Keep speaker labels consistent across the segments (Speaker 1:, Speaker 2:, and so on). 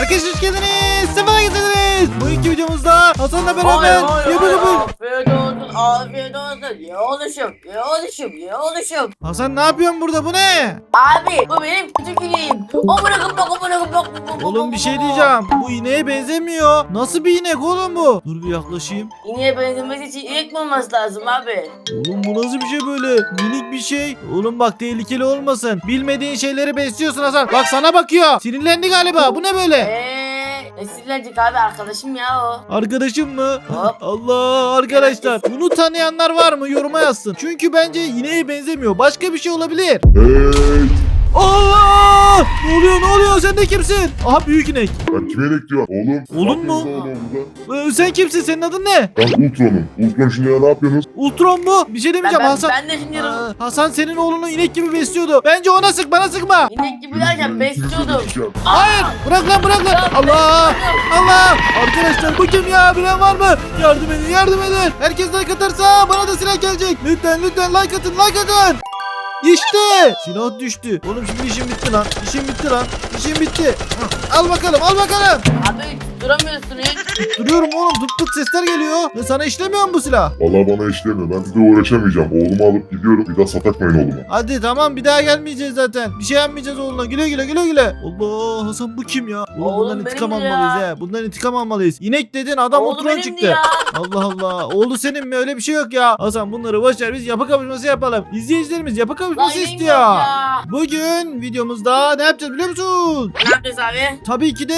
Speaker 1: Arkadaşlar hoş geldiniz. Sefa getirdiniz. Bu iki videomuzda Hasan'la beraber
Speaker 2: hayır
Speaker 1: yapı
Speaker 2: hayır.
Speaker 1: yapı.
Speaker 2: Afiyet olsun. Ye oluşum ye oluşum ye oluşum.
Speaker 1: Hasan ne yapıyorsun burada bu ne?
Speaker 2: Abi bu benim küçük ineğim. O bırakın bak o bırakın bak.
Speaker 1: Oğlum bir şey diyeceğim. Bu ineğe benzemiyor. Nasıl bir inek oğlum bu? Dur bir yaklaşayım.
Speaker 2: İneğe benzemesi için inek mi olması lazım abi?
Speaker 1: Oğlum bu nasıl bir şey böyle? Minik bir şey. Oğlum bak tehlikeli olmasın. Bilmediğin şeyleri besliyorsun Hasan. Bak sana bakıyor. Sinirlendi galiba. Bu ne böyle?
Speaker 2: Eee esirlenecek abi arkadaşım ya o.
Speaker 1: Arkadaşım mı?
Speaker 2: Hop.
Speaker 1: Allah arkadaşlar. Bunu tanıyanlar var mı? Yoruma yazsın. Çünkü bence ineğe benzemiyor. Başka bir şey olabilir.
Speaker 3: Hey!
Speaker 1: Allah! Ne oluyor ne oluyor? Sen de kimsin? Aha büyük inek.
Speaker 3: Ben kime inek diyor? Oğlum.
Speaker 1: Oğlum mu?
Speaker 3: oğlum?
Speaker 1: Ee, sen kimsin? Senin adın ne?
Speaker 3: Ben Ultron'um. Ultron şimdi ya ne yapıyorsunuz?
Speaker 1: Ultron mu? Bir şey demeyeceğim
Speaker 2: ben,
Speaker 1: Hasan.
Speaker 2: ben de şimdi
Speaker 1: Aa, Hasan senin oğlunu inek gibi besliyordu. Bence ona sık bana sıkma.
Speaker 2: inek gibi derken. Besliyordum.
Speaker 1: Hayır bırak lan bırak lan. Allah Allah. Arkadaşlar bu kim ya bilen var mı? Yardım edin yardım edin. Herkes like atarsa bana da silah gelecek. Lütfen lütfen like atın like atın. İşte silah düştü. Oğlum şimdi işim bitti lan. İşim bitti lan. İşim bitti. Al bakalım al bakalım.
Speaker 2: Abi duramıyorsun hiç.
Speaker 1: Duruyorum oğlum tut tut sesler geliyor. Ya sana işlemiyor mu bu silah?
Speaker 3: Valla bana işlemiyor. Ben size uğraşamayacağım. Oğlumu alıp gidiyorum. Bir daha sataşmayın oğluma.
Speaker 1: Hadi tamam bir daha gelmeyeceğiz zaten. Bir şey yapmayacağız oğluna. Güle güle güle güle. Allah Hasan bu kim ya? Oğlum,
Speaker 2: Oğlum
Speaker 1: bundan intikam
Speaker 2: ya.
Speaker 1: almalıyız he. Bundan intikam almalıyız. İnek dedin adam oturan çıktı.
Speaker 2: ya.
Speaker 1: Allah Allah. Oğlu senin mi? Öyle bir şey yok ya. Hasan bunları boş ver biz yapı kapışması yapalım. İzleyicilerimiz yapı
Speaker 2: Lan
Speaker 1: kapışması istiyor.
Speaker 2: ya.
Speaker 1: Bugün videomuzda ne yapacağız biliyor musun?
Speaker 2: Ne yapacağız abi?
Speaker 1: Tabii ki de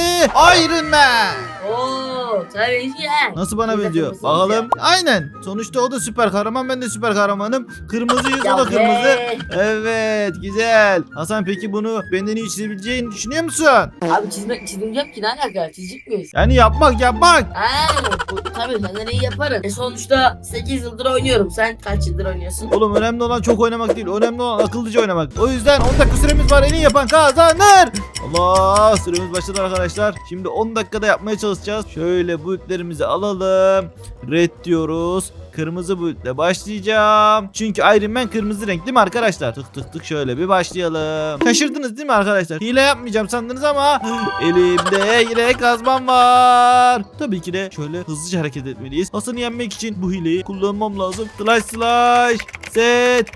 Speaker 1: Iron Man.
Speaker 2: Oo tabii ki.
Speaker 1: Nasıl bana
Speaker 2: Biz de
Speaker 1: benziyor?
Speaker 2: kırmızıyız
Speaker 1: Bakalım. Aynen. Sonuçta o da süper kahraman ben de süper kahramanım. Kırmızıyız o da kırmızı.
Speaker 2: be.
Speaker 1: Evet güzel. Hasan peki bunu benden iyi çizebileceğini düşünüyor musun?
Speaker 2: Abi çizmek çizmeyeceğim ki ne alaka? Çizecek miyiz?
Speaker 1: Yani yapmak yapmak.
Speaker 2: Ha, bu, tabii senden iyi yaparım. E sonuçta 8 yıldır oynuyorum. Sen kaç yıldır oynuyorsun?
Speaker 1: Oğlum önemli olan çok oynamak değil. Önemli olan akıllıca oynamak. O yüzden 10 dakika süremiz var. En iyi yapan kazanır. Allah süremiz başladı arkadaşlar. Şimdi 10 dakikada yapmaya çalışacağız. Şöyle bu iplerimizi alalım. Red diyoruz. Kırmızı bu iple başlayacağım. Çünkü Iron Man kırmızı renk değil mi arkadaşlar? Tık tık tık şöyle bir başlayalım. Şaşırdınız değil mi arkadaşlar? Hile yapmayacağım sandınız ama elimde yine kazmam var. Tabii ki de şöyle hızlıca hareket etmeliyiz. Hasan'ı yenmek için bu hileyi kullanmam lazım. Slash slash set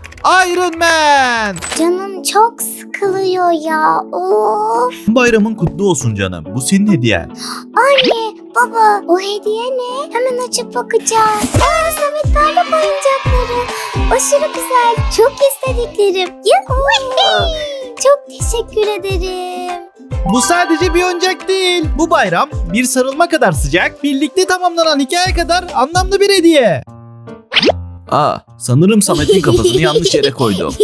Speaker 1: Iron Man.
Speaker 4: Canım çok sıkılıyor ya. Of.
Speaker 5: Bayramın kutlu olsun canım. Bu senin hediyen.
Speaker 4: Anne, baba, o hediye ne? Hemen açıp bakacağım. Aa, Samet Parlak oyuncakları. Aşırı güzel. Çok istediklerim. Çok teşekkür ederim.
Speaker 5: Bu sadece bir oyuncak değil. Bu bayram bir sarılma kadar sıcak, birlikte tamamlanan hikaye kadar anlamlı bir hediye. Aa, sanırım Samet'in kafasını yanlış yere koydum.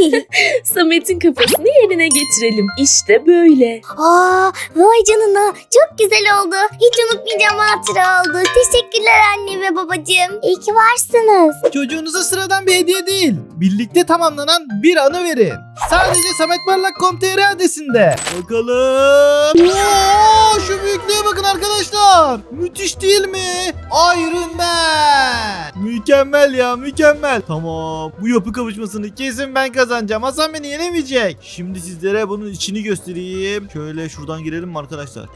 Speaker 6: Samet'in kafasını yerine getirelim. İşte böyle.
Speaker 4: Aa, vay canına. Çok güzel oldu. Hiç unutmayacağım hatıra oldu. Teşekkürler anne ve babacığım. İyi ki varsınız.
Speaker 5: Çocuğunuza sıradan bir hediye değil, birlikte tamamlanan bir anı verin. Sadece sametparlak.com.tr adresinde.
Speaker 1: Bakalım. Oo, şu büyüklüğe bakın arkadaşlar. Müthiş değil mi? Iron Man. Mükemmel ya mükemmel. Tamam bu yapı kavuşmasını kesin ben kazanacağım. Hasan beni yenemeyecek. Şimdi sizlere bunun içini göstereyim. Şöyle şuradan girelim mi arkadaşlar?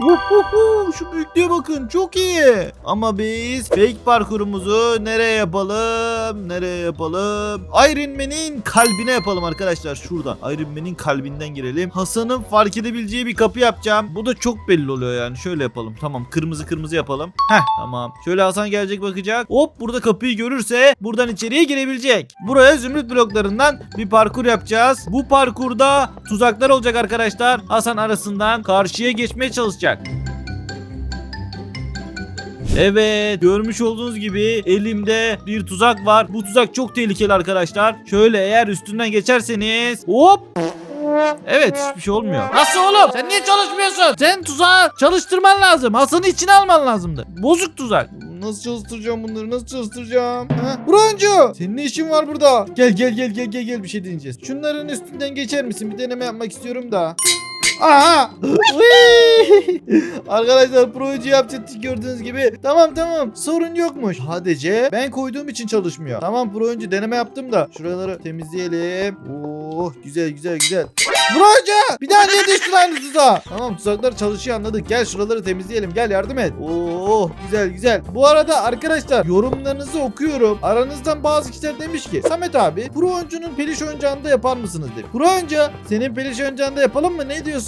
Speaker 1: Uhuhu, şu büyüklüğe bakın çok iyi. Ama biz fake parkurumuzu nereye yapalım? Nereye yapalım? Iron Man'in kalbine yapalım arkadaşlar şuradan. Iron Man'in kalbinden girelim. Hasan'ın fark edebileceği bir kapı yapacağım. Bu da çok belli oluyor yani. Şöyle yapalım. Tamam kırmızı kırmızı yapalım. Heh tamam. Şöyle Hasan gelecek bakacak. Hop burada kapıyı görürse buradan içeriye girebilecek. Buraya zümrüt bloklarından bir parkur yapacağız. Bu parkurda tuzaklar olacak arkadaşlar. Hasan arasından karşıya geçmeye çalışacak. Evet görmüş olduğunuz gibi elimde bir tuzak var. Bu tuzak çok tehlikeli arkadaşlar. Şöyle eğer üstünden geçerseniz hop Evet hiçbir şey olmuyor. Nasıl oğlum? Sen niye çalışmıyorsun? Sen tuzağı çalıştırman lazım. Hasan'ı içine alman lazımdı. Bozuk tuzak. Nasıl çalıştıracağım bunları? Nasıl çalıştıracağım? Ha? Broncu! Senin ne işin var burada? Gel gel gel gel gel gel bir şey deneyeceğiz. Şunların üstünden geçer misin? Bir deneme yapmak istiyorum da. Aha! Arkadaşlar proje yapacağız gördüğünüz gibi. Tamam tamam sorun yokmuş. Sadece ben koyduğum için çalışmıyor. Tamam proje deneme yaptım da şuraları temizleyelim. Oh güzel güzel güzel. Proje bir daha niye düştün aynı tuzağa? Tamam tuzaklar çalışıyor anladık. Gel şuraları temizleyelim gel yardım et. Oh güzel güzel. Bu arada arkadaşlar yorumlarınızı okuyorum. Aranızdan bazı kişiler demiş ki Samet abi pro oyuncunun peliş oyuncağını da yapar mısınız demiş. Pro oyuncu senin peliş oyuncağını da yapalım mı ne diyorsun?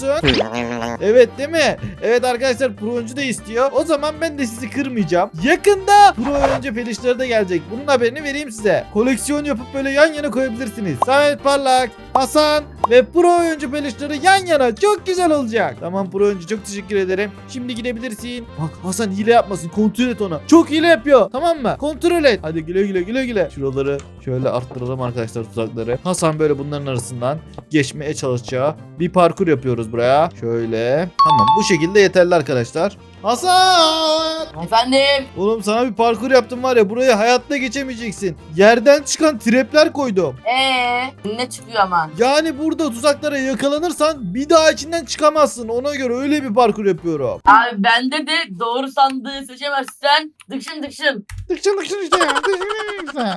Speaker 1: Evet değil mi? Evet arkadaşlar pro oyuncu da istiyor. O zaman ben de sizi kırmayacağım. Yakında pro oyuncu pelişleri de gelecek. Bunun haberini vereyim size. Koleksiyon yapıp böyle yan yana koyabilirsiniz. Samet Parlak, Hasan ve pro oyuncu pelişleri yan yana. Çok güzel olacak. Tamam pro oyuncu çok teşekkür ederim. Şimdi gidebilirsin. Bak Hasan hile yapmasın. Kontrol et ona. Çok hile yapıyor. Tamam mı? Kontrol et. Hadi güle güle güle güle. Şuraları şöyle arttıralım arkadaşlar tuzakları. Hasan böyle bunların arasından geçmeye çalışacağı bir parkur yapıyoruz buraya. Şöyle. Tamam bu şekilde yeterli arkadaşlar. Hasan!
Speaker 2: Efendim.
Speaker 1: Oğlum sana bir parkur yaptım var ya burayı hayatta geçemeyeceksin. Yerden çıkan trapler koydum.
Speaker 2: Ee, ne çıkıyor ama?
Speaker 1: Yani burada tuzaklara yakalanırsan bir daha içinden çıkamazsın. Ona göre öyle bir parkur yapıyorum.
Speaker 2: Abi bende de doğru sandığı seçemezsen dıkşın dıkşın.
Speaker 1: Dıkşın dıkşın işte dıkşın.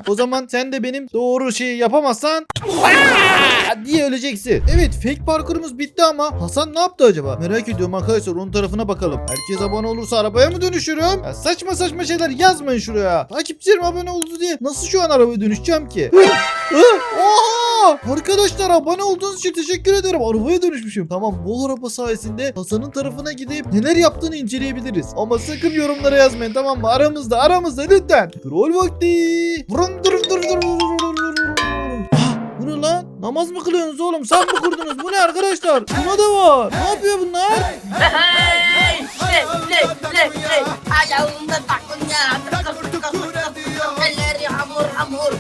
Speaker 1: O zaman sen de benim doğru şeyi yapamazsan diye öleceksin. Evet fake parkurumuz bitti ama Hasan ne yaptı acaba? Merak ediyorum arkadaşlar onun tarafına bakalım. Herkes abone abone olursa arabaya mı dönüşürüm? Ya saçma saçma şeyler yazmayın şuraya. Takipçilerim abone oldu diye nasıl şu an arabaya dönüşeceğim ki? Oha! Arkadaşlar abone olduğunuz için teşekkür ederim. Arabaya dönüşmüşüm. Tamam bol araba sayesinde Hasan'ın tarafına gidip neler yaptığını inceleyebiliriz. Ama sakın yorumlara yazmayın tamam mı? Aramızda aramızda lütfen. Troll vakti. Vurun durun durun durun durun durun. Ah, bu ne lan? Namaz mı kılıyorsunuz oğlum? Sen mi kurdunuz? Bu ne arkadaşlar? Buna da var. Ne yapıyor bunlar?
Speaker 2: Hey! Le le le. Ayağımda takın ya. Elleri hamur hamur.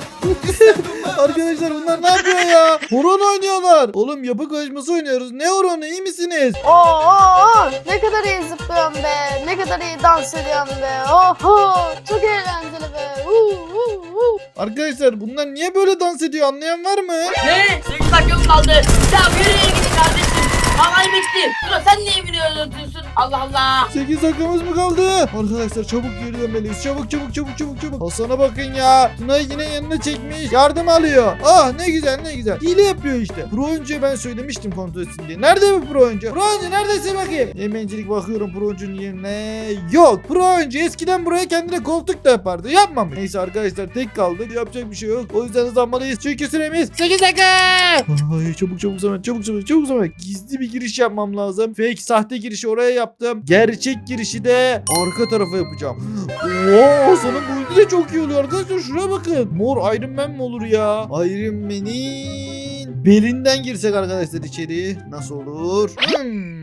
Speaker 1: Arkadaşlar bunlar ne yapıyor ya? Horon oynuyorlar. Oğlum yapı koşması oynuyoruz. Ne horonu iyi misiniz?
Speaker 7: Oo, oo, oo. ne kadar iyi zıplıyorum be. Ne kadar iyi dans ediyorum be. Oho, çok eğlenceli be. Uu, uu, uu.
Speaker 1: Arkadaşlar bunlar niye böyle dans ediyor anlayan var mı?
Speaker 2: Ne? 8 dakikam kaldı. Ya yürüye gidin kardeşim. Havay bitti. Dur sen niye biliyorsun? Allah Allah.
Speaker 1: 8 dakikamız mı kaldı? Arkadaşlar çabuk geri dönmeliyiz. Çabuk çabuk çabuk çabuk çabuk. Hasan'a bakın ya. Tuna'yı yine yanına çekmiş. Yardım alıyor. Ah ne güzel ne güzel. Hile yapıyor işte. Pro oyuncuya ben söylemiştim kontrol etsin diye. Nerede bu pro oyuncu? Pro oyuncu neredesin bakayım? Yemencilik bakıyorum pro oyuncunun yerine. Yok. Pro oyuncu eskiden buraya kendine koltuk da yapardı. Yapmamış. Neyse arkadaşlar tek kaldık. Yapacak bir şey yok. O yüzden hızlanmalıyız. Çünkü süremiz 8 dakika. Ay çabuk çabuk zaman çabuk çabuk çabuk zaman. Gizli bir giriş yapmam lazım. Fake sahte girişi oraya yaptım. Gerçek girişi de arka tarafa yapacağım. Oo sana bu de çok iyi oluyor arkadaşlar. Şuraya bakın. Mor Iron Man mi olur ya? Iron Man'in belinden girsek arkadaşlar içeri. Nasıl olur? Hmm.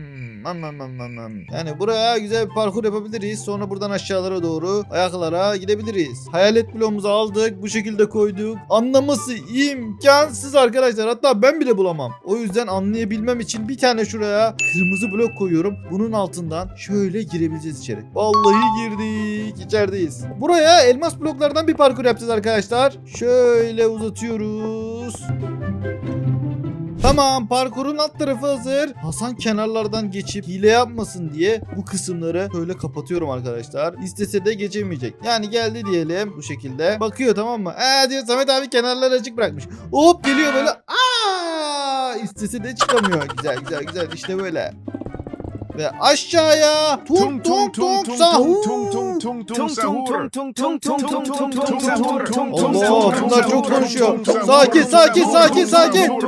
Speaker 1: Yani buraya güzel bir parkur yapabiliriz. Sonra buradan aşağılara doğru ayaklara gidebiliriz. Hayalet bloğumuzu aldık. Bu şekilde koyduk. Anlaması imkansız arkadaşlar. Hatta ben bile bulamam. O yüzden anlayabilmem için bir tane şuraya kırmızı blok koyuyorum. Bunun altından şöyle girebileceğiz içeri. Vallahi girdik. İçerideyiz. Buraya elmas bloklardan bir parkur yapacağız arkadaşlar. Şöyle uzatıyoruz. Tamam parkurun alt tarafı hazır. Hasan kenarlardan geçip hile yapmasın diye bu kısımları böyle kapatıyorum arkadaşlar. İstese de geçemeyecek. Yani geldi diyelim bu şekilde. Bakıyor tamam mı? Ee diyor Samet abi kenarları açık bırakmış. Hop geliyor böyle. Aa! İstese de çıkamıyor. Güzel güzel güzel işte böyle. Ve aşağıya tung tung tung sahur. Allah bunlar çok konuşuyor. Sakin sakin sakin sakin.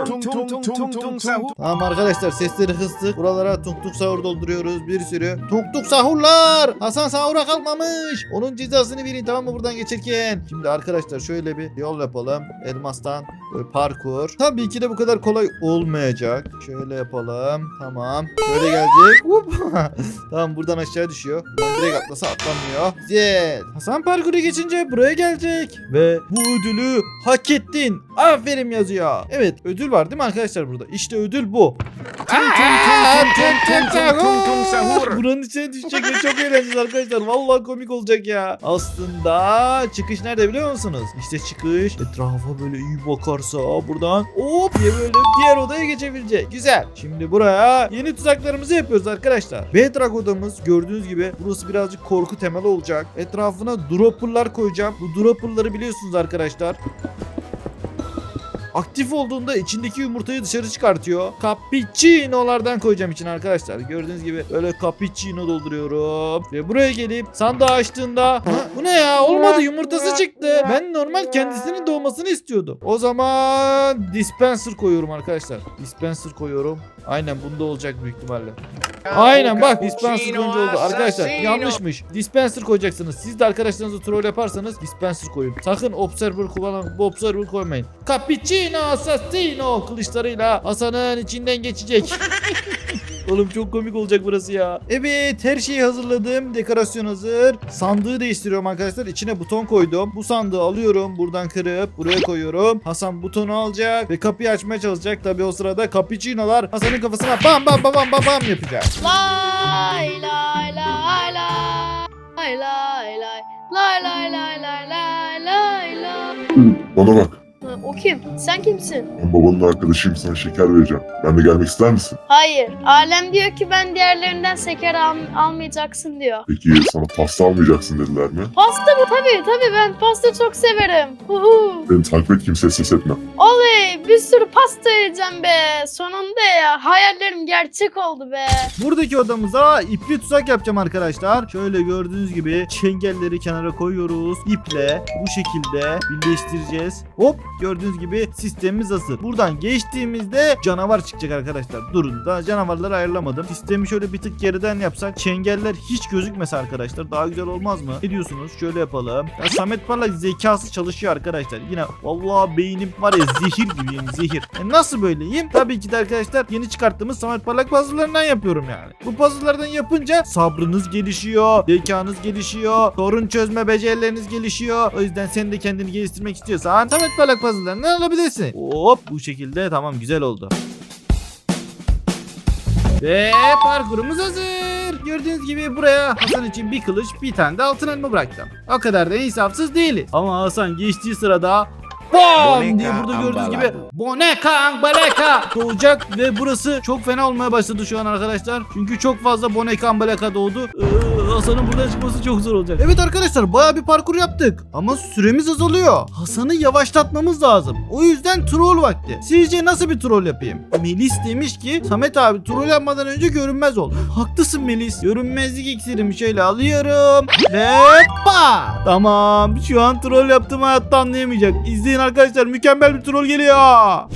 Speaker 1: Tamam arkadaşlar sesleri kıstık. Buralara tung tung sahur dolduruyoruz. Bir sürü tung tung sahurlar. Hasan sahura kalkmamış. Onun cezasını verin tamam mı buradan geçerken. Şimdi arkadaşlar şöyle bir yol yapalım. Elmastan parkur. Tabii ki de bu kadar kolay olmayacak. Şöyle yapalım. Tamam. Böyle gelecek. Tamam buradan aşağı düşüyor. Buradan direkt atlasa atlamıyor. Güzel. Hasan parkuru geçince buraya gelecek. Ve bu ödülü hak ettin. Aferin yazıyor. Evet ödül var değil mi arkadaşlar burada? İşte ödül bu. Buranın içine düşecek ve çok eğlenceli arkadaşlar. Vallahi komik olacak ya. Aslında çıkış nerede biliyor musunuz? İşte çıkış. Etrafa böyle iyi bakarsa buradan hop diye böyle diğer odaya geçebilecek. Güzel. Şimdi buraya yeni tuzaklarımızı yapıyoruz arkadaşlar. Bedrock odamız gördüğünüz gibi burası birazcık korku temeli olacak. Etrafına dropperlar koyacağım. Bu dropperları biliyorsunuz arkadaşlar. Aktif olduğunda içindeki yumurtayı dışarı çıkartıyor. Cappuccino'lardan koyacağım için arkadaşlar. Gördüğünüz gibi böyle cappuccino dolduruyorum. Ve buraya gelip sandığı açtığında bu ne ya olmadı yumurtası çıktı. Ben normal kendisinin doğmasını istiyordum. O zaman dispenser koyuyorum arkadaşlar. Dispenser koyuyorum. Aynen bunda olacak büyük ihtimalle. Aynen bak dispenser koyunca oldu. Arkadaşlar yanlışmış. Dispenser koyacaksınız. Siz de arkadaşlarınızla troll yaparsanız dispenser koyun. Sakın observer kullanın. Bu observer koymayın. Cappuccino assassino kılıçlarıyla Hasan'ın içinden geçecek. Oğlum çok komik olacak burası ya. Evet her şeyi hazırladım. Dekorasyon hazır. Sandığı değiştiriyorum arkadaşlar. İçine buton koydum. Bu sandığı alıyorum. Buradan kırıp buraya koyuyorum. Hasan butonu alacak ve kapıyı açmaya çalışacak. Tabi o sırada cappuccino'lar Hasan'ın kafasına bam bam bam bam bam bam yapacak.
Speaker 7: Lay lay lay lay. Lay lay lay. Lay lay lay lay lay lay lay.
Speaker 3: Bana bak.
Speaker 7: Ha, O kim? Sen kimsin?
Speaker 3: Ben babanın arkadaşıyım sana şeker vereceğim. Ben de gelmek ister misin?
Speaker 7: Hayır. Alem diyor ki ben diğerlerinden şeker al- almayacaksın diyor.
Speaker 3: Peki sana pasta almayacaksın dediler mi?
Speaker 7: Pasta mı? Tabii tabii ben pasta çok severim. Huhu.
Speaker 3: Beni takip et kimseye ses etme.
Speaker 7: Oley bir sürü pasta yiyeceğim be. Sonunda ya hayallerim gerçek oldu be.
Speaker 1: Buradaki odamıza ipli tuzak yapacağım arkadaşlar. Şöyle gördüğünüz gibi çengelleri kenara koyuyoruz. İple bu şekilde birleştireceğiz. Hop gördüğünüz gibi sistemimiz hazır. Buradan geçtiğimizde canavar çıkacak arkadaşlar. Durun da canavarları ayarlamadım. Sistemi şöyle bir tık geriden yapsak çengeller hiç gözükmese arkadaşlar daha güzel olmaz mı? Ne diyorsunuz? Şöyle yapalım. Ya Samet Parlak zekası çalışıyor arkadaşlar. Yine vallahi beynim var ya zehir gibiyim zehir. E nasıl böyleyim? Tabii ki de arkadaşlar yeni çıkarttığımız Samet Parlak puzzle'larından yapıyorum yani. Bu puzzle'lardan yapınca sabrınız gelişiyor, zekanız gelişiyor, sorun çözme becerileriniz gelişiyor. O yüzden sen de kendini geliştirmek istiyorsan Samet Parlak puzzle'larından alabilirsin. Hop bu şekilde tamam güzel oldu. Ve parkurumuz hazır. Gördüğünüz gibi buraya Hasan için bir kılıç bir tane de altın elma bıraktım. O kadar da insafsız değiliz. Ama Hasan geçtiği sırada BAM diye burada gördüğünüz gibi Boneka Ambaleka doğacak ve burası çok fena olmaya başladı şu an arkadaşlar. Çünkü çok fazla Boneka Ambaleka doğdu. Ee, Hasan'ın buradan çıkması çok zor olacak. Evet arkadaşlar baya bir parkur yaptık ama süremiz azalıyor. Hasan'ı yavaşlatmamız lazım. O yüzden troll vakti. Sizce nasıl bir troll yapayım? Melis demiş ki Samet abi troll yapmadan önce görünmez ol. Haklısın Melis. Görünmezlik iksirimi şöyle alıyorum. Ve pa! Tamam şu an troll yaptım hayatta anlayamayacak. İzleyin arkadaşlar mükemmel bir troll geliyor.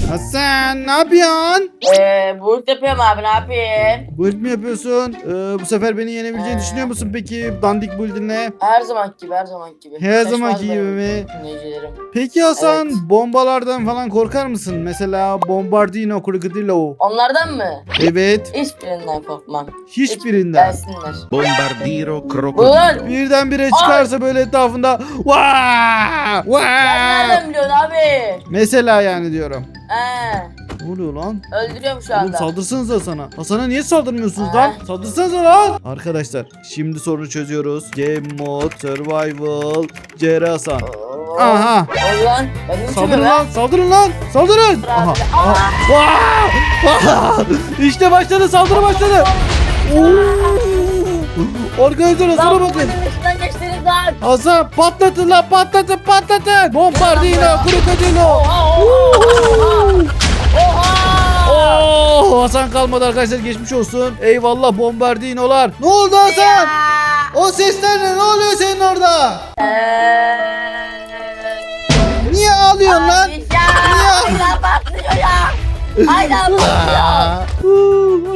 Speaker 1: Hasan ne yapıyorsun?
Speaker 2: Eee bu yapıyorum abi ne yapayım?
Speaker 1: Build mi yapıyorsun? Ee, bu sefer beni yenebileceğini
Speaker 2: Ee.
Speaker 1: düşünüyor musun peki build'inle? build'inle?
Speaker 2: Her zaman gibi her zaman gibi.
Speaker 1: Her
Speaker 2: Şaşmaz
Speaker 1: zamanki gibi
Speaker 2: benim
Speaker 1: mi?
Speaker 2: dinleyicilerim.
Speaker 1: Peki Hasan
Speaker 2: Evet.
Speaker 1: bombalardan falan korkar mısın? Mesela bombardino, krokodilo.
Speaker 2: Onlardan mı?
Speaker 1: Evet.
Speaker 2: Hiçbirinden korkmam.
Speaker 1: Hiçbirinden.
Speaker 2: Gelsinler.
Speaker 8: Bombardiro crocodilo.
Speaker 2: Buyur.
Speaker 1: Birdenbire çıkarsa böyle etrafında vaa vaa.
Speaker 2: nereden biliyorsun abi?
Speaker 1: Mesela yani diyorum.
Speaker 2: He.
Speaker 1: Ne oluyor lan?
Speaker 2: Öldürüyorum şu
Speaker 1: Oğlum
Speaker 2: anda.
Speaker 1: saldırsanıza sana. Hasan'a niye saldırmıyorsunuz lan? Saldırsanıza lan. Arkadaşlar şimdi sorunu çözüyoruz. Game mode, survival, CR Hasan. Aha.
Speaker 2: Ne
Speaker 1: Saldırın lan, saldırın lan, saldırın. Aha. Aha. Vaa! İşte başladı, saldırı başladı. Arkadaşlar Hasan'a bakın. Hasan patlatın lan, patlatın, patlatın. Bombardino, krokodilo.
Speaker 2: Oha.
Speaker 1: Oo, Hasan kalmadı arkadaşlar geçmiş olsun. Eyvallah bombardinolar. Ne oldu Hasan? O sesler ne? Ne oluyor senin orada?
Speaker 2: Eee.
Speaker 1: Niye ağlıyorsun lan?
Speaker 2: Abi ya. Aynen patlıyor ya. Aynen patlıyor.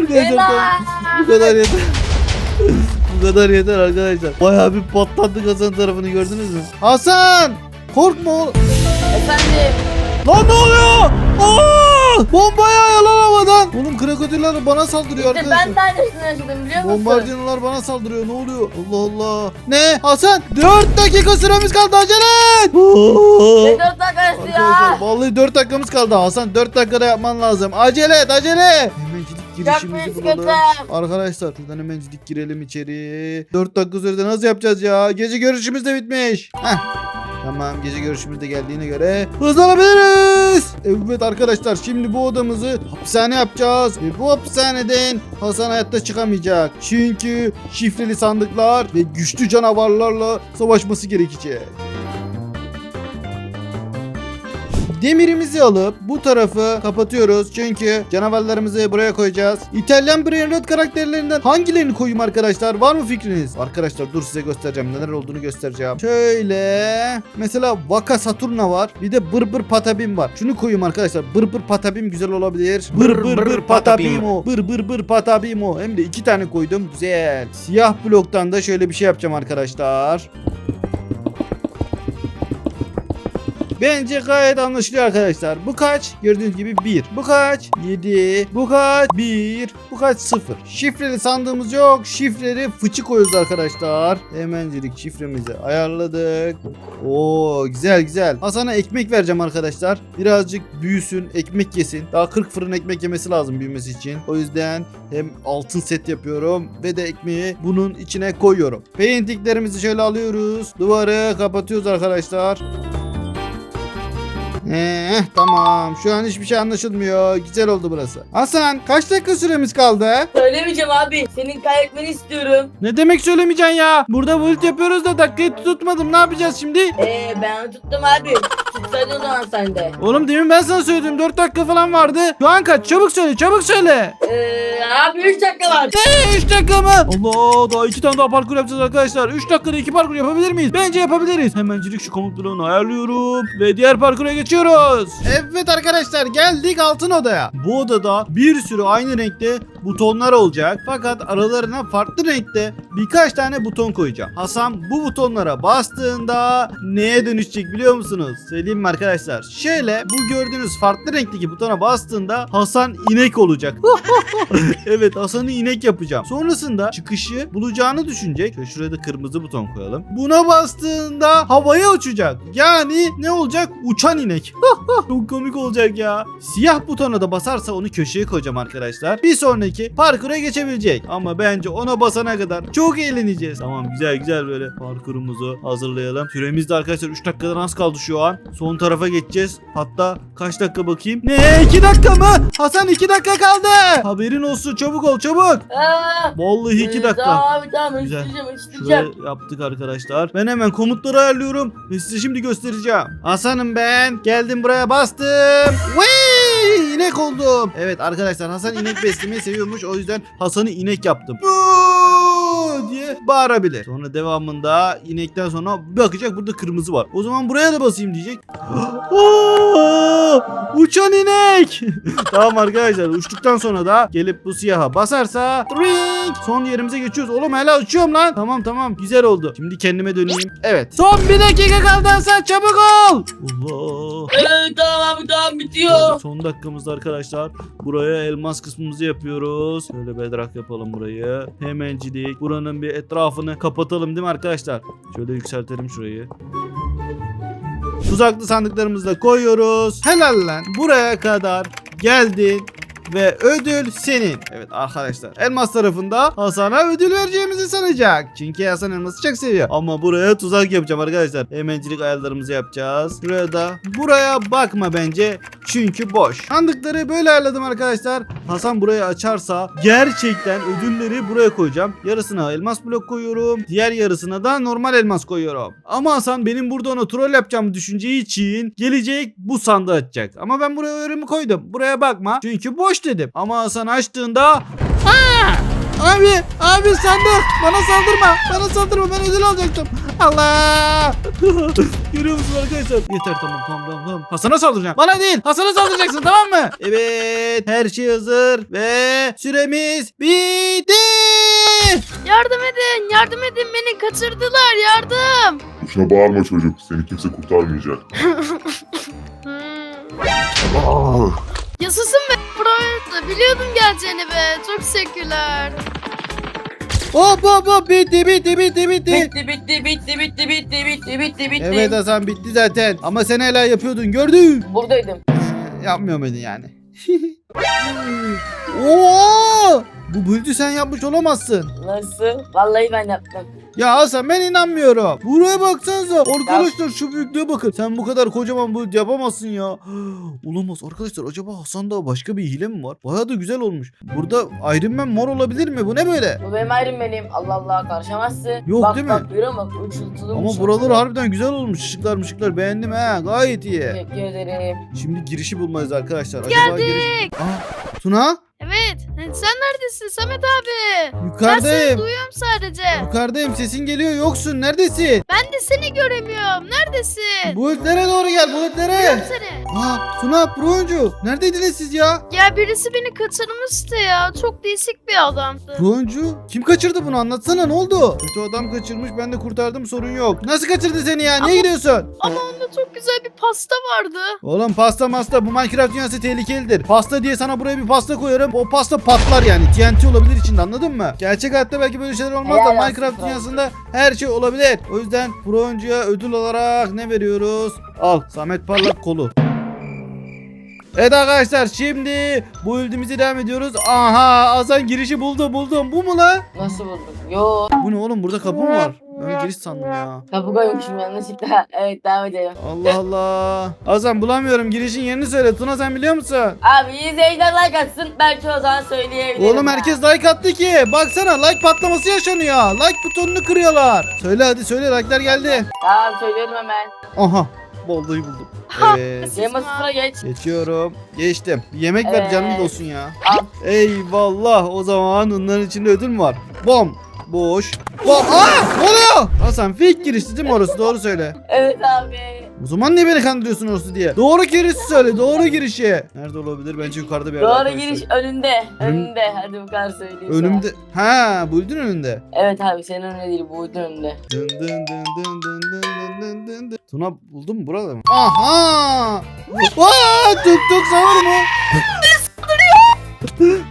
Speaker 1: Arkadaşlar bu kadar yeter. bu kadar yeter arkadaşlar. Bayağı bir patlattık Hasan tarafını gördünüz mü? Hasan! Korkma oğlum.
Speaker 2: Efendim.
Speaker 1: Lan ne oluyor? Aa! Bombayı ayarlanamadan. Oğlum krokodiller bana saldırıyor
Speaker 2: İşte
Speaker 1: arkadaşlar.
Speaker 2: ben de aynısını yaşadım biliyor musun?
Speaker 1: Bombardinolar bana saldırıyor. Ne oluyor? Allah Allah. Ne? Hasan 4 dakika süremiz kaldı. Acele et.
Speaker 2: Ne dört dakikası
Speaker 1: Arkadaşlar
Speaker 2: ya.
Speaker 1: vallahi 4 dakikamız kaldı. Hasan 4 dakikada yapman lazım. Acele et acele. Hemen gidip girişimizi bulalım. Arkadaşlar şuradan hemencilik girelim içeri. 4 dakika sürede nasıl yapacağız ya? Gece görüşümüz de bitmiş. Heh. Tamam gece görüşümüz de geldiğine göre hızlanabiliriz. Evet arkadaşlar şimdi bu odamızı hapishane yapacağız. Ve bu hapishaneden Hasan hayatta çıkamayacak. Çünkü şifreli sandıklar ve güçlü canavarlarla savaşması gerekecek. Demirimizi alıp bu tarafı kapatıyoruz. Çünkü canavarlarımızı buraya koyacağız. İtalyan Brainrot karakterlerinden hangilerini koyayım arkadaşlar? Var mı fikriniz? Arkadaşlar dur size göstereceğim. Neler olduğunu göstereceğim. Şöyle. Mesela Vaka Saturna var. Bir de Bır Bır Patabim var. Şunu koyayım arkadaşlar. Bır Bır Patabim güzel olabilir. Bır Bır Bır Patabimo. Bır Bır Bır Patabimo. Hem de iki tane koydum. Güzel. Siyah bloktan da şöyle bir şey yapacağım arkadaşlar. Bence gayet anlaşılıyor arkadaşlar. Bu kaç? Gördüğünüz gibi 1. Bu kaç? 7. Bu kaç? 1. Bu kaç? 0. Şifreli sandığımız yok. Şifreli fıçı koyuyoruz arkadaşlar. Hemencilik şifremizi ayarladık. Oo güzel güzel. Hasan'a ekmek vereceğim arkadaşlar. Birazcık büyüsün, ekmek yesin. Daha 40 fırın ekmek yemesi lazım büyümesi için. O yüzden hem altın set yapıyorum ve de ekmeği bunun içine koyuyorum. Paintinglerimizi şöyle alıyoruz. Duvarı kapatıyoruz arkadaşlar. Eh tamam şu an hiçbir şey anlaşılmıyor. Güzel oldu burası. Hasan kaç dakika süremiz kaldı?
Speaker 2: Söylemeyeceğim abi. Senin kaybetmeni istiyorum.
Speaker 1: Ne demek söylemeyeceksin ya? Burada build yapıyoruz da dakikayı tutmadım. Ne yapacağız şimdi?
Speaker 2: Ee ben tuttum abi. Tutsaydın o zaman sen de.
Speaker 1: Oğlum demin ben sana söyledim 4 dakika falan vardı. Şu an kaç? Çabuk söyle çabuk söyle.
Speaker 2: Ee, abi 3 dakika var.
Speaker 1: 3 dakika mı? Allah daha 2 tane daha parkur yapacağız arkadaşlar. 3 dakikada 2 parkur yapabilir miyiz? Bence yapabiliriz. Hemencilik şu komut bloğunu ayarlıyorum. Ve diğer parkura geçiyoruz. Evet arkadaşlar geldik altın odaya. Bu odada bir sürü aynı renkte butonlar olacak. Fakat aralarına farklı renkte birkaç tane buton koyacağım. Hasan bu butonlara bastığında neye dönüşecek biliyor musunuz? Söyleyeyim mi arkadaşlar? Şöyle bu gördüğünüz farklı renkteki butona bastığında Hasan inek olacak. evet Hasan'ı inek yapacağım. Sonrasında çıkışı bulacağını düşünecek. Şöyle şuraya da kırmızı buton koyalım. Buna bastığında havaya uçacak. Yani ne olacak? Uçan inek. Çok komik olacak ya. Siyah butona da basarsa onu köşeye koyacağım arkadaşlar. Bir sonraki parkura geçebilecek. Ama bence ona basana kadar çok eğleneceğiz. Tamam güzel güzel böyle parkurumuzu hazırlayalım. Süremiz de arkadaşlar 3 dakikadan az kaldı şu an. Son tarafa geçeceğiz. Hatta kaç dakika bakayım? Ne 2 dakika mı? Hasan 2 dakika kaldı. Haberin olsun çabuk ol çabuk.
Speaker 2: Aa,
Speaker 1: Vallahi 2
Speaker 2: ee,
Speaker 1: dakika.
Speaker 2: Tamam abi tamam
Speaker 1: Güzel.
Speaker 2: isteyeceğim
Speaker 1: Şuraya yaptık arkadaşlar. Ben hemen komutları ayarlıyorum ve size şimdi göstereceğim. Hasan'ım ben. Geldim buraya bastım. Vay! inek oldum. Evet arkadaşlar Hasan inek beslemeyi seviyormuş. O yüzden Hasan'ı inek yaptım. Diye bağırabilir. Sonra devamında inekten sonra bakacak burada kırmızı var. O zaman buraya da basayım diyecek. Uçan inek. tamam arkadaşlar uçtuktan sonra da gelip bu siyaha basarsa ring. Son yerimize geçiyoruz. Oğlum hala uçuyorum lan. Tamam tamam güzel oldu. Şimdi kendime döneyim. Evet. Son bir dakika kaldı Hasan çabuk ol. Allah.
Speaker 2: Ee, tamam tamam bitiyor.
Speaker 1: Son dakikamızda arkadaşlar. Buraya elmas kısmımızı yapıyoruz. Şöyle bedrak yapalım burayı. Hemencilik. Buranın bir etrafını kapatalım değil mi arkadaşlar? Şöyle yükseltelim şurayı. Tuzaklı sandıklarımızı da koyuyoruz. Helal lan. Buraya kadar geldin. Ve ödül senin. Evet arkadaşlar elmas tarafında Hasan'a ödül vereceğimizi sanacak. Çünkü Hasan elması çok seviyor. Ama buraya tuzak yapacağım arkadaşlar. Hemencilik ayarlarımızı yapacağız. Buraya da buraya bakma bence. Çünkü boş. Sandıkları böyle ayarladım arkadaşlar. Hasan burayı açarsa gerçekten ödülleri buraya koyacağım. Yarısına elmas blok koyuyorum. Diğer yarısına da normal elmas koyuyorum. Ama Hasan benim burada ona troll yapacağımı düşüneceği için gelecek bu sandığı açacak. Ama ben buraya öğremi koydum. Buraya bakma. Çünkü boş dedim. Ama Hasan açtığında Aa! Abi, abi sandık. Bana saldırma. Bana saldırma. Ben ödül alacaktım. Allah! Görüyor musun arkadaşlar? Yeter tamam tamam tamam. tamam. Hasan'a saldıracağım. Bana değil. Hasan'a saldıracaksın tamam mı? Evet. Her şey hazır. Ve süremiz bitti.
Speaker 7: Yardım edin, yardım edin beni kaçırdılar, yardım.
Speaker 3: Boşuna bağırma çocuk. Seni kimse kurtarmayacak.
Speaker 7: Hmm. Yasasın be Freud. Biliyordum geleceğini be. Çok teşekkürler.
Speaker 1: Hop hop hop. Bitti bitti bitti bitti.
Speaker 2: Bitti bitti bitti bitti bitti bitti bitti bitti.
Speaker 1: Evet Hasan bitti zaten. Ama sen hala yapıyordun gördün.
Speaker 2: Buradaydım.
Speaker 1: Yapmıyor muydun yani? Oo! Bu build'i sen yapmış olamazsın.
Speaker 2: Nasıl? Vallahi ben yaptım.
Speaker 1: Ya Hasan ben inanmıyorum. Buraya baksanıza. Arkadaşlar şu büyüklüğe bakın. Sen bu kadar kocaman build yapamazsın ya. Olamaz arkadaşlar. Acaba Hasan'da başka bir hile mi var? Baya da güzel olmuş. Burada Iron Man mor olabilir mi? Bu ne böyle?
Speaker 2: Bu benim ayrım benim. Allah Allah karışamazsın.
Speaker 1: Yok,
Speaker 2: bak,
Speaker 1: değil
Speaker 2: bak,
Speaker 1: mi?
Speaker 2: Görüyor musun? Bak uçultulu
Speaker 1: Ama buralar harbiden güzel olmuş. Işıklar mışıklar beğendim ha. Gayet iyi.
Speaker 2: Teşekkür ederim.
Speaker 1: Şimdi girişi bulmayız arkadaşlar. Acaba giriş... Aa, Tuna
Speaker 7: Evet. Sen neredesin Samet abi? Ben seni
Speaker 1: yukarıdayım.
Speaker 7: duyuyorum sadece.
Speaker 1: Yukarıdayım sesin geliyor yoksun neredesin?
Speaker 7: Ben de seni göremiyorum. Neredesin?
Speaker 1: Buitlere doğru gel.
Speaker 7: Görüyorum seni.
Speaker 1: Aa Tuna pro oyuncu. Neredeydiniz siz ya?
Speaker 7: Ya birisi beni kaçırmıştı ya. Çok değişik bir adamdı.
Speaker 1: Pro oyuncu? Kim kaçırdı bunu anlatsana ne oldu? Kötü adam kaçırmış ben de kurtardım sorun yok. Nasıl kaçırdı seni ya? Niye gidiyorsun?
Speaker 7: Ama onda çok güzel bir pasta vardı.
Speaker 1: Oğlum pasta masta bu Minecraft dünyası tehlikelidir. Pasta diye sana buraya bir pasta koyarım. O pasta patlar yani. TNT olabilir içinde anladın mı? Gerçek hayatta belki böyle şeyler olmaz da
Speaker 2: olsun
Speaker 1: Minecraft dünyasında her şey olabilir. O yüzden pro oyuncuya ödül olarak ne veriyoruz? Al Samet Parlak kolu. Evet arkadaşlar şimdi bu öldüğümüze devam ediyoruz. Aha Hasan girişi buldu buldum. Bu mu la?
Speaker 2: Nasıl buldun? Yo.
Speaker 1: Bu ne oğlum burada kapı mı var? Ben giriş sandım ya.
Speaker 2: Kapı koymuşum yanlışlıkla. Evet devam edelim.
Speaker 1: Allah Allah. Hasan bulamıyorum. Girişin yerini söyle. Tuna sen biliyor musun?
Speaker 2: Abi izleyiciler like atsın. Belki o zaman söyleyebilirim.
Speaker 1: Oğlum
Speaker 2: ha.
Speaker 1: herkes like attı ki. Baksana like patlaması yaşanıyor. Like butonunu kırıyorlar. Söyle hadi söyle like'lar geldi.
Speaker 2: Tamam söylüyorum hemen.
Speaker 1: Aha. Vallahi buldum. Evet.
Speaker 2: Yema sıfıra geç.
Speaker 1: Geçiyorum. Geçtim. Bir yemek ver
Speaker 2: Evet.
Speaker 1: canım olsun ya.
Speaker 2: Al.
Speaker 1: Eyvallah. O zaman onların içinde ödül mü var? Bom. Boş. Bom. Aa! Ne oluyor? Hasan fake girişti değil mi orası? Doğru söyle.
Speaker 2: Evet abi.
Speaker 1: O zaman niye beni kandırıyorsun orası diye? Doğru girişi söyle. Doğru girişi. Nerede olabilir? Bence yukarıda bir yerde.
Speaker 2: Doğru
Speaker 1: arkadaşlar.
Speaker 2: giriş önünde.
Speaker 1: Önüm-
Speaker 2: Önünde. Hadi bu kadar söyleyeyim sana.
Speaker 1: Önümde. Ha, buldun önünde.
Speaker 2: Evet abi senin önünde değil bu uydun önünde.
Speaker 1: Dın dın dın dın dın dın dın dın dın dın. Tuna buldun mu burada mı? Aha! Aa, tuk tuk sağır mı?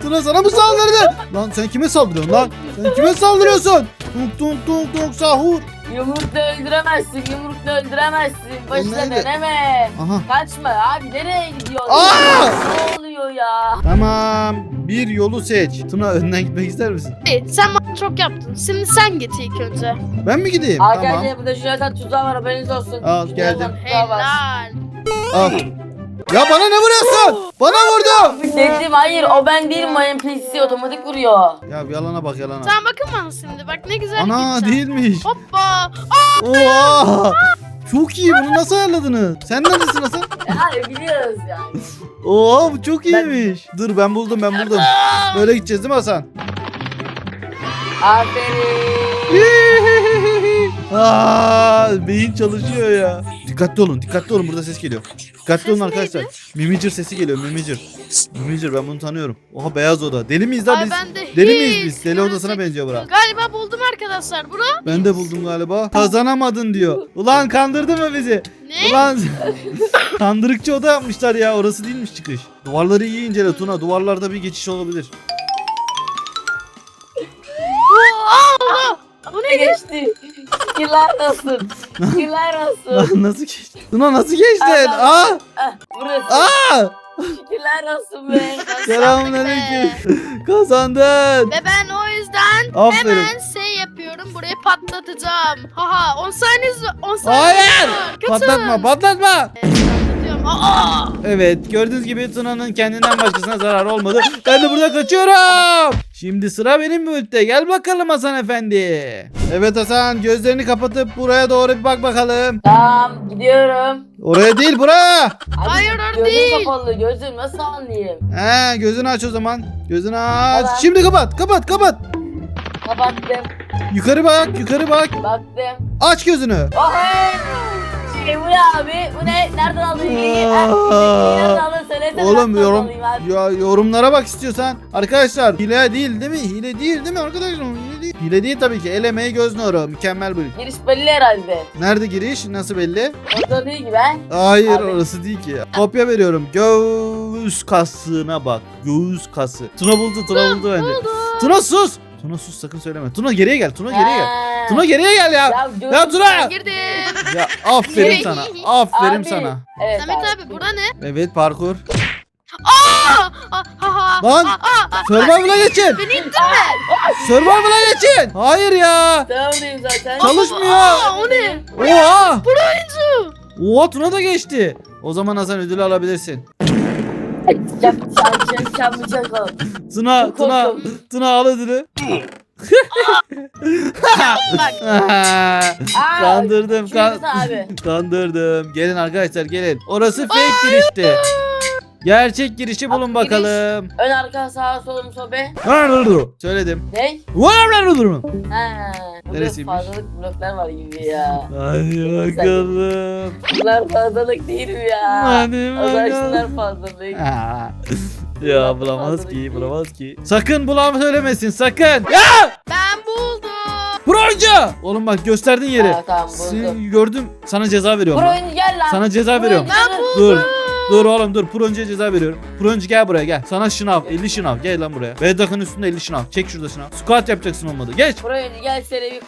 Speaker 1: Tuna sana mı saldırdı? Lan sen kime saldırıyorsun lan? Sen kime saldırıyorsun? Tuk tuk tuk tuk sahur.
Speaker 2: Yumrukla öldüremezsin. Yumrukla öldüremezsin. Başına
Speaker 1: Nerede?
Speaker 2: deneme.
Speaker 1: Aha.
Speaker 2: Kaçma abi nereye gidiyorsun?
Speaker 1: Aa!
Speaker 2: Ne oluyor ya?
Speaker 1: Tamam. Bir yolu seç. Tuna önden gitmek ister misin?
Speaker 7: Evet sen bana çok yaptın. Şimdi sen git ilk önce.
Speaker 1: Ben mi gideyim?
Speaker 2: Aa
Speaker 1: tamam.
Speaker 2: burada şu yatan tuzağı var haberiniz olsun.
Speaker 1: Al, geldim.
Speaker 2: yatan tuzağı var.
Speaker 7: Helal.
Speaker 1: Al. Ya bana ne vuruyorsun? Bana vurdu.
Speaker 2: Dedim hayır o ben değilim o NPC otomatik vuruyor.
Speaker 1: Ya bir yalana bak yalana.
Speaker 7: Sen bakın bana şimdi. Bak ne güzel
Speaker 1: Ana
Speaker 7: gideceğim.
Speaker 1: değilmiş.
Speaker 7: Hoppa.
Speaker 1: Oha! Çok iyi bunu nasıl ayarladınız? Sen neredesin Hasan?
Speaker 2: Ya biliyoruz yani.
Speaker 1: Oo bu çok iyiymiş. Dur ben buldum ben buldum. Böyle gideceğiz değil mi Hasan?
Speaker 2: Aferin.
Speaker 1: Aa, beyin çalışıyor ya. Dikkatli olun dikkatli olun burada ses geliyor. Dikkatli olun arkadaşlar. Mimicir sesi geliyor Mimicir. Mimicir ben bunu tanıyorum. Oha beyaz oda. Deli miyiz lan
Speaker 7: Ay
Speaker 1: biz?
Speaker 7: ben de
Speaker 1: Deli miyiz
Speaker 7: hiç
Speaker 1: biz? Deli odasına benziyor bura.
Speaker 7: Galiba buldum arkadaşlar. Bura
Speaker 1: Ben de buldum galiba. Kazanamadın diyor. Ulan kandırdı mı bizi?
Speaker 7: ne?
Speaker 1: Ulan kandırıkçı oda yapmışlar ya. Orası değilmiş çıkış. Duvarları iyi incele Tuna. Duvarlarda bir geçiş olabilir.
Speaker 7: Bu
Speaker 2: Ne
Speaker 7: neydi?
Speaker 2: geçti? Şükürler olsun. Şükürler olsun.
Speaker 1: Lan nasıl geçti? Tuna nasıl geçtin? Aa!
Speaker 2: Ah, burası.
Speaker 1: Aa!
Speaker 2: Şükürler olsun be.
Speaker 1: Selamünaleyküm. Kazandın.
Speaker 7: Ve ben o yüzden
Speaker 1: Aferin.
Speaker 7: hemen şey yapıyorum. Burayı patlatacağım. Haha 10 saniye 10 saniye.
Speaker 1: Hayır!
Speaker 7: var.
Speaker 1: Patlatma, patlatma.
Speaker 7: Evet, patlatıyorum. Aa!
Speaker 1: Evet, gördüğünüz gibi Tuna'nın kendinden başkasına zarar olmadı. Ben de burada kaçıyorum. Şimdi sıra benim mülte. Gel bakalım Hasan Efendi. Evet Hasan, gözlerini kapatıp buraya doğru bir bak bakalım.
Speaker 2: Tamam gidiyorum.
Speaker 1: Oraya değil.
Speaker 2: Abi,
Speaker 7: Hayır, orada
Speaker 2: gözüm
Speaker 7: değil.
Speaker 2: kapalı. Gözüm nasıl anlayayım?
Speaker 1: He, gözünü aç o zaman. Gözünü aç.
Speaker 2: Tamam.
Speaker 1: Şimdi kapat, kapat, kapat.
Speaker 2: Kapattım.
Speaker 1: Yukarı bak, yukarı bak.
Speaker 2: Baktım.
Speaker 1: Aç gözünü.
Speaker 2: Oh hey. Şey bu ne abi? Bu ne? Nereden aldın bilgiyi? Nereden aldın? Söylesene.
Speaker 1: Oğlum
Speaker 2: nasıl
Speaker 1: yorum
Speaker 2: alayım abi?
Speaker 1: ya yorumlara bak istiyorsan. Arkadaşlar hile değil değil mi? Hile değil değil mi arkadaşlar? Hile değil. Hile değil tabii ki. El emeği göz nuru. Mükemmel bir.
Speaker 2: Giriş belli herhalde.
Speaker 1: Nerede giriş? Nasıl belli?
Speaker 2: Orada değil ki ben.
Speaker 1: Hayır
Speaker 2: Abi.
Speaker 1: orası değil ki. Kopya veriyorum. Göğüs kasına bak. Göğüs kası. Tuna buldu, Tuna buldu bence. Tuna sus. Tuna sus sakın söyleme. Tuna geriye gel. Tuna geriye gel.
Speaker 2: Ha.
Speaker 1: Tuna geriye gel ya.
Speaker 2: Ya, gözüm-
Speaker 1: Ya Tuna.
Speaker 7: Girdim.
Speaker 1: Ya aferin sana. Aferin
Speaker 2: Abi.
Speaker 1: sana.
Speaker 2: Evet
Speaker 7: Samet abi bura ne?
Speaker 1: Evet parkur.
Speaker 7: Ah, ha, ha.
Speaker 1: Lan. Survival'a geçin.
Speaker 7: Beni ittirme.
Speaker 1: Survival'a geçin. Hayır ya.
Speaker 2: Tamamdayım zaten.
Speaker 1: Çalışmıyor.
Speaker 7: Aa, o ne?
Speaker 1: Oha. Oha Tuna da geçti. O zaman Hasan ödülü alabilirsin.
Speaker 2: Çap çap çap.
Speaker 1: Tuna, Tuna. Tuna al ödülü. Kandırdım, kan-
Speaker 2: abi.
Speaker 1: Kandırdım. Gelin arkadaşlar gelin. Orası fake girişti. Gerçek girişi bulun
Speaker 2: Giriş.
Speaker 1: bakalım.
Speaker 2: Ön arka sağ solum sobe.
Speaker 1: Söyledim.
Speaker 2: Ne? Ha. Burada
Speaker 1: Neresiymiş?
Speaker 2: fazlalık bloklar var gibi ya.
Speaker 1: Hadi bakalım.
Speaker 2: Bunlar fazlalık değil mi ya?
Speaker 1: Hadi
Speaker 2: O zaman
Speaker 1: bakalım.
Speaker 2: şunlar fazlalık.
Speaker 1: Ha. Ya bulamaz ki, bulamaz ki. Sakın bulam söylemesin, sakın. Ya!
Speaker 7: Ben buldum.
Speaker 1: Bronca! Oğlum bak gösterdin yeri.
Speaker 2: Ha, tamam
Speaker 1: Seni
Speaker 2: buldum.
Speaker 1: gördüm. Sana ceza veriyorum. Lan.
Speaker 2: oyuncu gel lan.
Speaker 1: Sana ceza
Speaker 2: Pro
Speaker 1: veriyorum.
Speaker 2: oyuncu gel.
Speaker 1: Dur. Dur oğlum dur. Proncu'ya ceza veriyorum. Proncu gel buraya gel. Sana şınav. 50 şınav. Gel lan buraya. Bedrock'ın üstünde 50 şınav. Çek şurada şınav. Squat yapacaksın olmadı. Geç.
Speaker 2: Pro oyuncu gel seni bir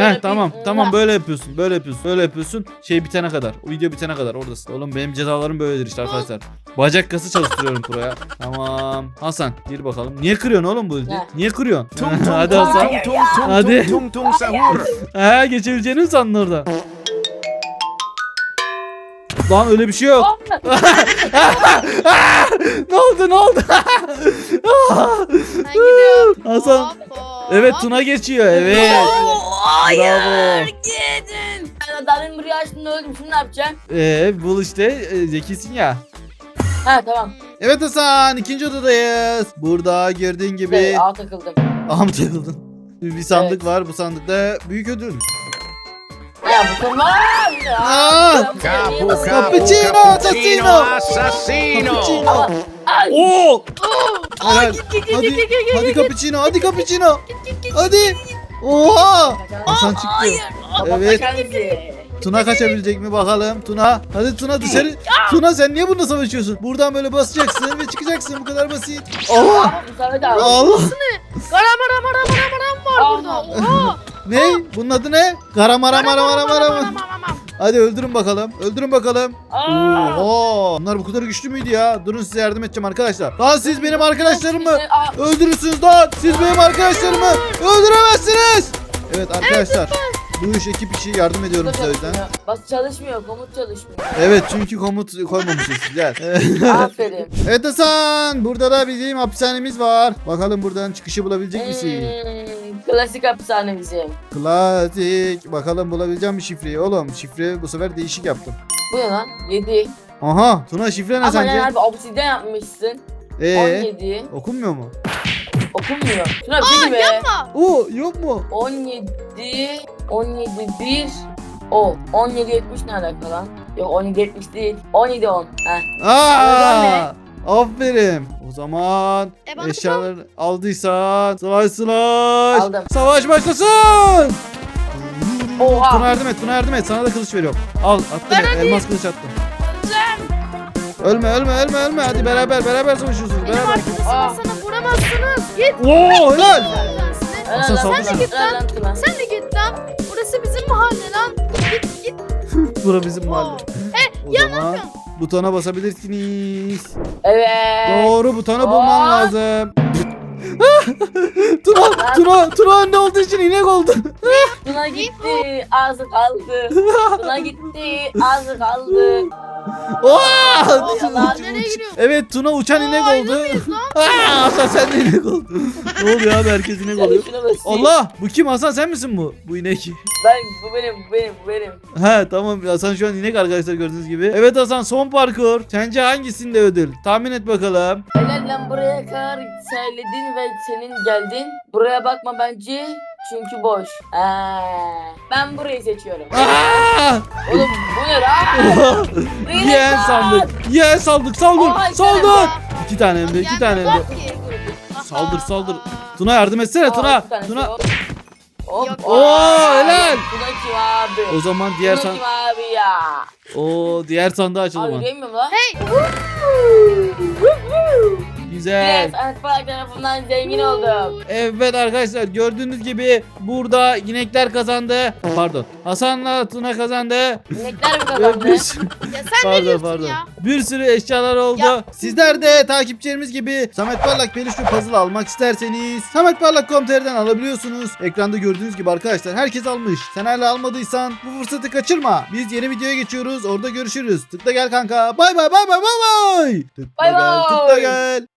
Speaker 1: Heh
Speaker 2: bir-
Speaker 1: tamam tamam böyle yapıyorsun böyle yapıyorsun böyle yapıyorsun şey bitene kadar o video bitene kadar oradasın oğlum benim cezalarım böyledir işte arkadaşlar bacak kası çalıştırıyorum proya tamam Hasan gir bakalım niye kırıyorsun oğlum bu
Speaker 2: Ne?
Speaker 1: niye kırıyorsun
Speaker 8: Tung tung
Speaker 1: hadi
Speaker 8: tung
Speaker 1: Hasan
Speaker 8: tung tung tung
Speaker 1: Hadi.
Speaker 8: tung tung tung sahur.
Speaker 1: he geçebileceğini mi sandın orada Lan öyle bir şey yok. ne oldu ne oldu?
Speaker 7: Ben gidiyorum.
Speaker 1: Hasan.
Speaker 7: Hop, hop.
Speaker 1: evet Tuna geçiyor evet.
Speaker 2: Oo, Hayır
Speaker 1: Bravo.
Speaker 2: gidin. Ben adamın buraya açtığında öldüm. Şimdi ne yapacağım?
Speaker 1: Ee, bul işte e, zekisin ya.
Speaker 2: Ha tamam.
Speaker 1: Evet Hasan ikinci odadayız. Burada girdiğin gibi.
Speaker 2: Evet, ağa takıldım.
Speaker 1: Aha mı takıldın? Bir sandık
Speaker 2: Evet.
Speaker 1: var. Bu sandıkta büyük ödül. Aa!
Speaker 8: Capu capu
Speaker 1: Cappuccino,
Speaker 8: cappuccino
Speaker 1: assassino.
Speaker 8: assassino.
Speaker 2: Ay.
Speaker 1: Oo!
Speaker 7: Oo.
Speaker 1: Helal.
Speaker 7: Git git
Speaker 1: Hadi,
Speaker 7: git git git.
Speaker 1: hadi cappuccino, hadi cappuccino. Hadi. Oha! Hasan çıktı. Evet. Tuna kaçabilecek mi bakalım? Tuna. Hadi Tuna dışarı. Tuna sen niye bununla savaşıyorsun? Buradan böyle basacaksın ve çıkacaksın. Bu kadar basit. Allah!
Speaker 2: Musamet abi.
Speaker 1: Allah!
Speaker 7: Garam aram aram aram aram var burada. Oha.
Speaker 1: Ne? Bunun adı ne? Karamara mara mara mara mara. Hadi öldürün bakalım. Öldürün bakalım.
Speaker 2: Aa.
Speaker 1: Oha! Bunlar bu kadar güçlü müydü ya? Durun size yardım edeceğim arkadaşlar. Lan siz benim arkadaşlarımı öldürürsünüz lan. Siz benim arkadaşlarımı öldüremezsiniz. Evet arkadaşlar. Bu iş ekip işi yardım ediyorum size o yüzden.
Speaker 2: Bas çalışmıyor. Komut çalışmıyor.
Speaker 1: Evet çünkü komut koymamışız. Gel.
Speaker 2: Aferin.
Speaker 1: evet Hasan. Burada da bizim hapishanemiz var. Bakalım buradan çıkışı bulabilecek misin?
Speaker 2: Klasik hapishane bizim.
Speaker 1: Klasik. Bakalım bulabileceğim mi şifreyi? Oğlum şifre bu sefer değişik yaptım.
Speaker 2: Bu ne lan? 7.
Speaker 1: Aha. Tuna şifre ne
Speaker 2: Ama
Speaker 1: sence?
Speaker 2: yani abi obsidyen yapmışsın.
Speaker 1: Ee,
Speaker 2: 17.
Speaker 1: okunmuyor mu?
Speaker 2: Okunmuyor. Şuna bir şey gibi.
Speaker 7: Yapma.
Speaker 1: Oo yok mu?
Speaker 2: 17 17 1 o 17 70 ne alaka lan? Yok 17 70 değil. 17 10. Heh.
Speaker 1: Aa! Aferin. O zaman
Speaker 7: E bana
Speaker 1: eşyaları aldıysan savaş slash.
Speaker 2: Aldım.
Speaker 1: Savaş başlasın.
Speaker 2: Oha.
Speaker 1: Tuna yardım et, Tuna yardım et. Sana da kılıç veriyorum. Al, attım. Elmas kılıç attım. Ölme, ölme, ölme, ölme. Hadi beraber, beraber savaşıyorsunuz.
Speaker 7: Benim
Speaker 1: Beraber.
Speaker 7: arkadaşıma
Speaker 2: Aa.
Speaker 7: sana vuramazsınız. Git.
Speaker 1: Oo, helal.
Speaker 7: Tanesine.
Speaker 2: Helal
Speaker 1: Hasan
Speaker 2: lan, helal
Speaker 7: şunu.
Speaker 2: lan, helal lan.
Speaker 7: Sen de git lan. Burası bizim mahalle lan. Git git.
Speaker 1: Bura bizim mahalle. O zaman butona basabilirsiniz.
Speaker 2: Evet.
Speaker 1: Doğru butonu bulman lazım. Tuna, Tuna, Tuna önde olduğu için inek oldu.
Speaker 2: Tuna gitti. Ağzı kaldı. Tuna gitti. Ağzı kaldı.
Speaker 1: Oo!
Speaker 7: Allah, nereye?
Speaker 1: Evet Tuna uçan inek
Speaker 7: Aa,
Speaker 1: oldu. Aa, Hasan sen de inek oldun. ne oluyor abi herkes inek oluyor.
Speaker 2: Şuna basayım.
Speaker 1: Allah bu kim Hasan sen misin bu? Bu inek.
Speaker 2: Ben bu benim bu benim bu benim.
Speaker 1: He tamam Hasan şu an inek arkadaşlar gördüğünüz gibi. Evet Hasan son parkur. Sence hangisinde ödül? Tahmin et bakalım.
Speaker 2: Helal lan buraya kadar söyledin ve senin geldin. Buraya bakma bence. Çünkü boş. Ee, ben burayı seçiyorum.
Speaker 1: Aa!
Speaker 2: Oğlum bu ne lan?
Speaker 1: Yeğen sandık. Yeğen saldık. Saldır.
Speaker 2: Oha,
Speaker 1: Saldır. İki tane hem de iki tane hem de. Saldır saldır. Tuna yardım etsene Tuna. Tuna.
Speaker 2: Hop.
Speaker 1: Oo, helal.
Speaker 2: Tuna kim abi?
Speaker 1: O zaman diğer
Speaker 2: Tuna
Speaker 1: san
Speaker 2: kim abi ya?
Speaker 1: o diğer sandığı aç o
Speaker 2: Abi
Speaker 1: zaman.
Speaker 2: yürüyemiyorum lan.
Speaker 7: Hey.
Speaker 1: Güzel.
Speaker 2: Yes, Ahmet Parlak tarafından zengin oldum.
Speaker 1: Evet arkadaşlar gördüğünüz gibi burada inekler kazandı. Pardon. Hasan'la Tuna kazandı.
Speaker 2: İnekler mi kazandı?
Speaker 1: bir sürü,
Speaker 7: Ya sen
Speaker 1: Pardon,
Speaker 7: ne diyorsun
Speaker 1: pardon.
Speaker 7: ya?
Speaker 1: bir sürü eşyalar oldu.
Speaker 7: Ya.
Speaker 1: Sizler de takipçilerimiz gibi Samet Parlak peluşlu puzzle almak isterseniz Samet Parlak Komter'den alabiliyorsunuz. Ekranda gördüğünüz gibi arkadaşlar herkes almış. Sen hala almadıysan bu fırsatı kaçırma. Biz yeni videoya geçiyoruz. Orada görüşürüz. Tıkla gel kanka. Bay bay bay bay bay bay. Tıkla
Speaker 2: Bay
Speaker 1: gel,
Speaker 2: bay.
Speaker 1: tıkla gel.